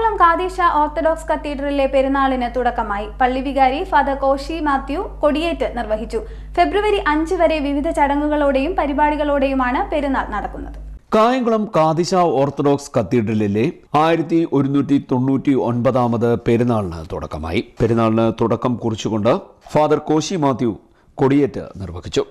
Kayamkulam കാതീശ orthodox കത്തീഡ്രലിലെ പെരുന്നാളിന് തുടക്കമായി. പള്ളി വികാരി ഫാദർ കോശി മാത്യു കൊടിയേറ്റ് നിർവഹിച്ചു. ഫെബ്രുവരി അഞ്ച് വരെ വിവിധ ചടങ്ങുകളോടെയും പരിപാടികളോടെയുമാണ് പെരുന്നാൾ നടക്കുന്നത്. കായംകുളം കാതിശ ഓർത്തഡോക്സ് കത്തീഡ്രലിലെ ആയിരത്തി ഒരുന്നൂറ്റി തൊണ്ണൂറ്റി ഒൻപതാമത് പെരുന്നാളിന് തുടക്കമായി. പെരുന്നാളിന് തുടക്കം കുറിച്ചുകൊണ്ട് ഫാദർ കോശി മാത്യു കൊടിയേറ്റ് നിർവഹിച്ചു.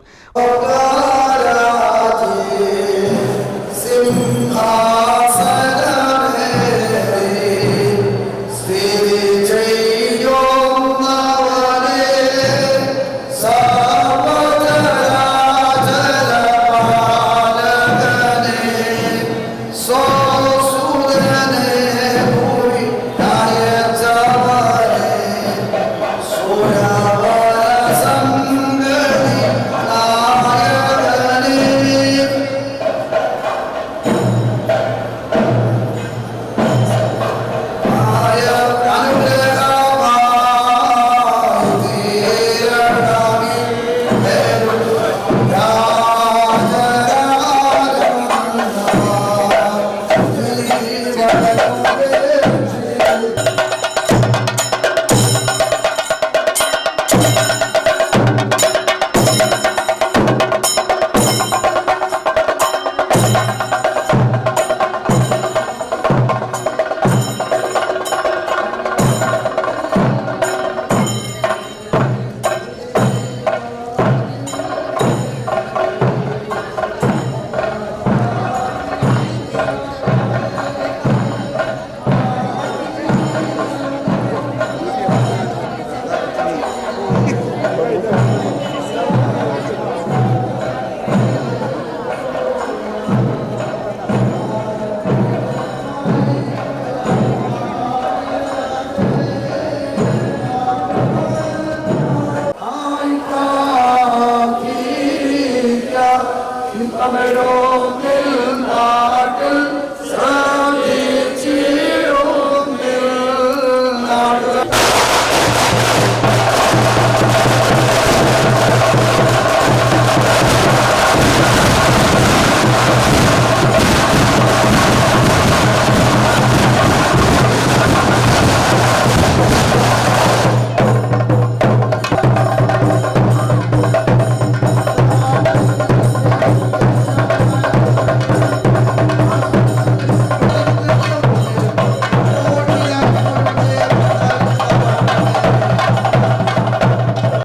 Shalom.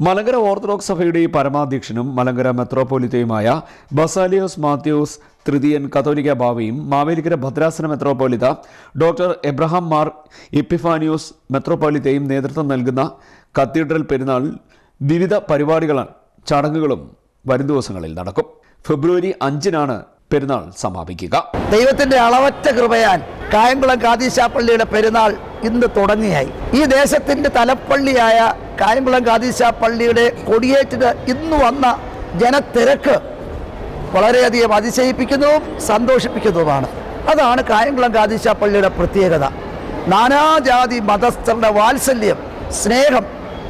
മലങ്കര ഓർത്തഡോക്സ് സഭയുടെ പരമാധ്യക്ഷനും മലങ്കര മെത്രോപോലിത്തയുമായ ബസാലിയോസ് മാത്യൂസ് തൃതീയൻ കത്തോലിക്ക ബാവയും മാവേലിക്കര ഭദ്രാസന മെത്രോപോലിത്ത ഡോക്ടർ എബ്രഹാം മാർ എപ്പിഫാനിയോസ് മെത്രോപോലിത്തയും നേതൃത്വം നൽകുന്ന കത്തീഡ്രൽ പെരുന്നാൾ വിവിധ പരിപാടികളും ചടങ്ങുകളും വരും ദിവസങ്ങളിൽ നടക്കും. ഫെബ്രുവരി അഞ്ചിനാണ് പെരുന്നാൾ സമാപിക്കുക. ദൈവത്തിന്റെ അളവറ്റ കൃപയാൽ കായംകുളം കാതീശാപ്പള്ളിയുടെ പെരുന്നാൾ ഇന്ന് തുടങ്ങിയായി. ഈ ദേശത്തിന്റെ തലപ്പള്ളിയായ കായംകുളം പള്ളിയുടെ കൊടിയേറ്റിന് ഇന്ന് വന്ന ജനത്തിരക്ക് വളരെയധികം അതിശയിപ്പിക്കുന്നതും സന്തോഷിപ്പിക്കുന്നതുമാണ്. അതാണ് കായംകുളം കാതീശാപ്പള്ളിയുടെ പ്രത്യേകത. നാനാജാതി മതസ്ഥരുടെ വാത്സല്യം സ്നേഹം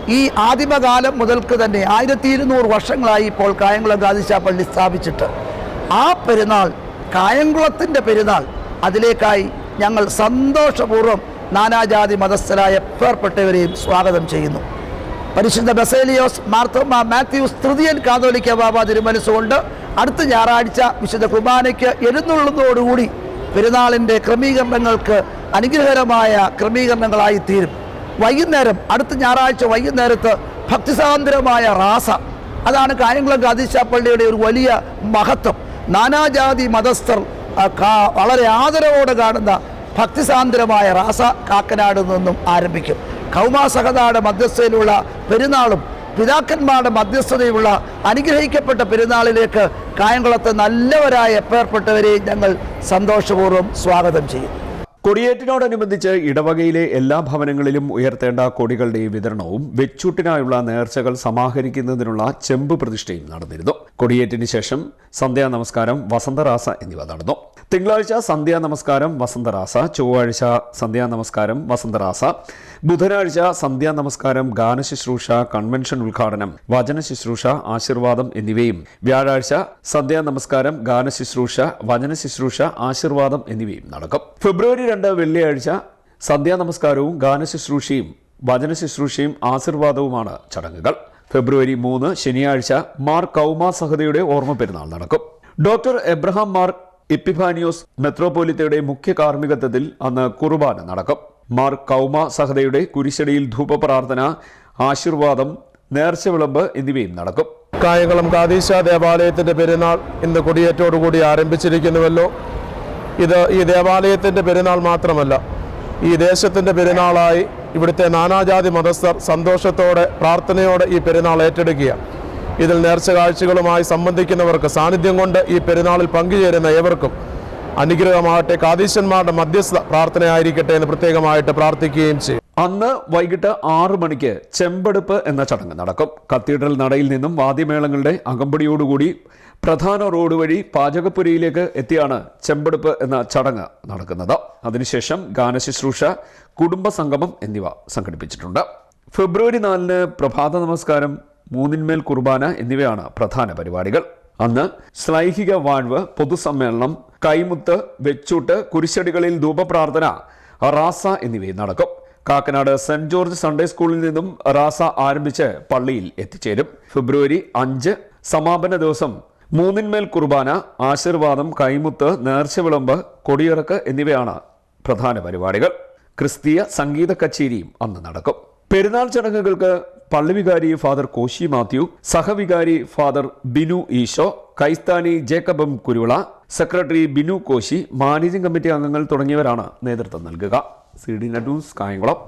ഈ ആദിമകാലം മുതൽക്ക് തന്നെ ആയിരത്തി ഇരുന്നൂറ് വർഷങ്ങളായി ഇപ്പോൾ കായംകുളം കാതീശാപ്പള്ളി സ്ഥാപിച്ചിട്ട്. ആ പെരുന്നാൾ കായംകുളത്തിന്റെ പെരുന്നാൾ അതിലേക്കായി ഞങ്ങൾ സന്തോഷപൂർവം നാനാജാതി മതസ്ഥരായ പേർപ്പെട്ടവരെയും സ്വാഗതം ചെയ്യുന്നു. പരിശുദ്ധ ബസേലിയോസ് മാർത്തോമ മാത്യൂസ് തൃതീയൻ കാതോലിക്ക ബാബ തിരുമനസ്സുകൊണ്ട് അടുത്ത ഞായറാഴ്ച വിശുദ്ധ കുർബാനയ്ക്ക് എഴുന്നള്ളുന്നതോടുകൂടി പെരുന്നാളിന്റെ ക്രമീകരണങ്ങൾക്ക് അനുഗ്രഹകരമായ ക്രമീകരണങ്ങളായി തീരും വൈകുന്നേരം അടുത്ത ഞായറാഴ്ച വൈകുന്നേരത്ത് ഭക്തിസാന്ദ്രമായ റാസ. അതാണ് കായംകുളം പള്ളിയുടെ ഒരു വലിയ മഹത്വം. നാനാജാതി മതസ്ഥർ വളരെ ആദരവോടെ കാണുന്ന ഭക്തിസാന്ദ്രമായ റാസ കാക്കനാട് നിന്നും ആരംഭിക്കും. കൗമാസഹതാട് മധ്യസ്ഥയിലുള്ള പെരുന്നാളും പിതാക്കന്മാരുടെ മധ്യസ്ഥതയുള്ള അനുഗ്രഹിക്കപ്പെട്ട പെരുന്നാളിലേക്ക് കായംകുളത്തെ നല്ലവരായ എപ്പേർപ്പെട്ടവരെയും ഞങ്ങൾ സന്തോഷപൂർവം സ്വാഗതം ചെയ്യും. കൊടിയേറ്റിനോടനുബന്ധിച്ച് ഇടവകയിലെ എല്ലാ ഭവനങ്ങളിലും ഉയർത്തേണ്ട കൊടികളുടെ വിതരണവും വെച്ചൂട്ടിനായുള്ള നേർച്ചകൾ സമാഹരിക്കുന്നതിനുള്ള ചെമ്പ് പ്രതിഷ്ഠയും നടന്നിരുന്നു. കൊടിയേറ്റിന് ശേഷം സന്ധ്യാ നമസ്കാരം വസന്തറാസ എന്നിവ നടന്നു. തിങ്കളാഴ്ച സന്ധ്യാ നമസ്കാരം വസന്തരാസ ചൊവ്വാഴ്ച സന്ധ്യാ നമസ്കാരം വസന്തരാസ ബുധനാഴ്ച സന്ധ്യാ നമസ്കാരം ഗാനശുശ്രൂഷ കൺവെൻഷൻ ഉദ്ഘാടനം വചന ശുശ്രൂഷ ആശീർവാദം എന്നിവയും. വ്യാഴാഴ്ച സന്ധ്യാ നമസ്കാരം ഗാനശുശ്രൂഷ വചന ശുശ്രൂഷ ആശീർവാദം എന്നിവയും നടക്കും. ഫെബ്രുവരി രണ്ട് വെള്ളിയാഴ്ച സന്ധ്യാ നമസ്കാരവും ഗാനശുശ്രൂഷയും വചനശുശ്രൂഷയും ആശീർവാദവുമാണ് ചടങ്ങുകൾ. ഫെബ്രുവരി മൂന്ന് ശനിയാഴ്ച മാർ കൗമ സഹതയുടെ ഓർമ്മ പെരുന്നാൾ നടക്കും. ഡോക്ടർ എബ്രഹാം മാർ ഇപ്പിഫാനിയോസ് മെത്രോപോലിത്തയുടെ മുഖ്യ കാർമ്മികത്വത്തിൽ അന്ന് കുർബാന നടക്കും. മാർ കൗമ സഹതയുടെ കുരിശടിയിൽ ധൂപപ്രാർത്ഥന ആശീർവാദം നേർച്ച വിളമ്പ് എന്നിവയും നടക്കും. കായംകുളം കാതീശ ദേവാലയത്തിന്റെ പെരുന്നാൾ ഇന്ന് കൊടിയേറ്റോടുകൂടി ആരംഭിച്ചിരിക്കുന്നുവല്ലോ. ഇത് ഈ ദേവാലയത്തിന്റെ പെരുന്നാൾ മാത്രമല്ല ഈ ദേശത്തിന്റെ പെരുന്നാളായി ഇവിടുത്തെ നാനാജാതി മതസ്ഥർ സന്തോഷത്തോടെ പ്രാർത്ഥനയോടെ ഈ പെരുന്നാൾ ഏറ്റെടുക്കുക ഇതിൽ നേർച്ച കാഴ്ചകളുമായി സംബന്ധിക്കുന്നവർക്ക് സാന്നിധ്യം കൊണ്ട് ഈ പെരുന്നാളിൽ പങ്കുചേരുന്ന ഏവർക്കും അനുഗ്രഹമാകട്ടെ. കാതീശന്മാരുടെ മധ്യസ്ഥ പ്രാർത്ഥനയായിരിക്കട്ടെ എന്ന് പ്രത്യേകമായിട്ട് പ്രാർത്ഥിക്കുകയും ചെയ്യും. അന്ന് വൈകിട്ട് ആറു മണിക്ക് ചെമ്പെടുപ്പ് എന്ന ചടങ്ങ് നടക്കും. കത്തീഡ്രൽ നടയിൽ നിന്നും വാദ്യമേളങ്ങളുടെ അകമ്പടിയോടുകൂടി പ്രധാന റോഡ് വഴി പാചകപ്പുരയിലേക്ക് എത്തിയാണ് ചെമ്പെടുപ്പ് എന്ന ചടങ്ങ് നടക്കുന്നത്. അതിനുശേഷം ഗാനശുശ്രൂഷ കുടുംബസംഗമം എന്നിവ സംഘടിപ്പിച്ചിട്ടുണ്ട്. ഫെബ്രുവരി നാലിന് പ്രഭാത നമസ്കാരം മൂന്നിന്മേൽ കുർബാന എന്നിവയാണ് പ്രധാന പരിപാടികൾ. അന്ന് സ്ലൈഹിക വാഴ്വ് പൊതുസമ്മേളനം കൈമുത്ത് വെച്ചൂട്ട് കുരിശടികളിൽ ധൂപപ്രാർത്ഥന റാസ എന്നിവയും നടക്കും. കാക്കനാട് സെന്റ് ജോർജ് സൺഡേ സ്കൂളിൽ നിന്നും റാസ ആരംഭിച്ച് പള്ളിയിൽ എത്തിച്ചേരും. ഫെബ്രുവരി അഞ്ച് സമാപന ദിവസം മൂന്നിന്മേൽ കുർബാന ആശീർവാദം കൈമുത്ത് നേർച്ച വിളമ്പ് കൊടിയിറക്ക് എന്നിവയാണ് പ്രധാന പരിപാടികൾ. ക്രിസ്തീയ സംഗീത കച്ചേരിയും അന്ന് നടക്കും. പെരുന്നാൾ ചടങ്ങുകൾക്ക് പള്ളിവികാരി ഫാദർ കോശി മാത്യു സഹവികാരി ഫാദർ ബിനു ഈശോ കൈസ്ഥാനി ജേക്കബം Kuruvila secretary Binu Koshy managing committee അംഗങ്ങൾ തുടങ്ങിയവരാണ് നേതൃത്വം നൽകുക. C D news Kayamkulam.